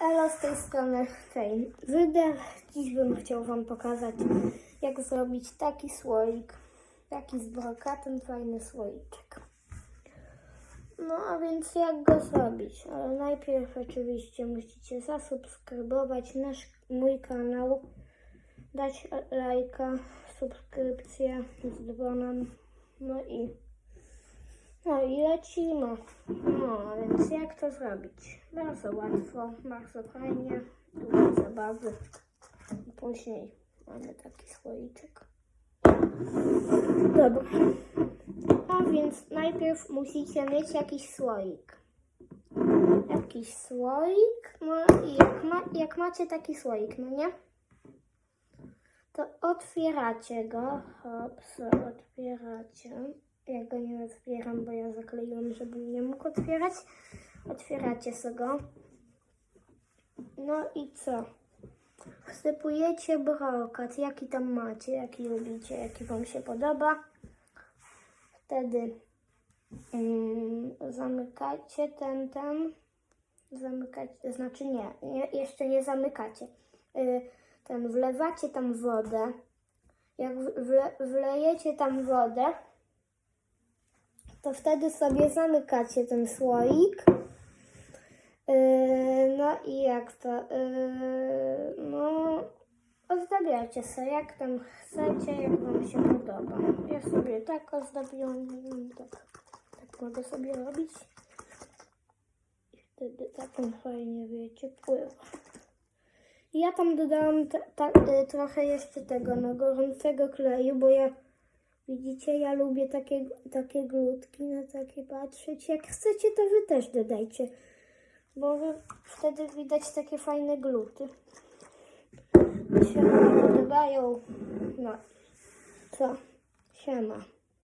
Elo z tej strony tej Wyder. Dziś bym chciał Wam pokazać, jak zrobić taki słoik. Taki z brokatem fajny słoiczek. No a więc jak go zrobić? Ale najpierw oczywiście musicie zasubskrybować nasz mój kanał, dać lajka, subskrypcję z dzwonem. No i no i lecimy. No, więc jak to zrobić? Bardzo łatwo, bardzo fajnie, dużo zabawy. Później mamy taki słoiczek. Dobra. No więc najpierw musicie mieć jakiś słoik. Jakiś słoik. No i jak, ma, jak macie taki słoik, no nie? To otwieracie go. Hops, otwieracie. Ja go nie otwieram, bo ja zakleiłam, żeby nie mógł otwierać. Otwieracie sobie go. No i co? Wsypujecie brokat, jaki tam macie, jaki lubicie, jaki wam się podoba. Wtedy mm, zamykacie ten, ten. Zamykacie, znaczy nie, nie jeszcze nie zamykacie. Y, ten, wlewacie tam wodę. Jak wle, wlejecie tam wodę, to wtedy sobie zamykacie ten słoik. Yy, no i jak to? Yy, no, ozdabiacie sobie jak tam chcecie, jak wam się podoba. Ja sobie tak ozdabiłam, tak, tak mogę sobie robić. I wtedy taką fajnie, wiecie, pływa. Ja tam dodałam y, trochę jeszcze tego, no, gorącego kleju, bo ja Widzicie, ja lubię takie, takie glutki, na takie patrzeć. Jak chcecie, to wy też dodajcie, bo wtedy widać takie fajne gluty. Mi się podobają. No, co? Siema.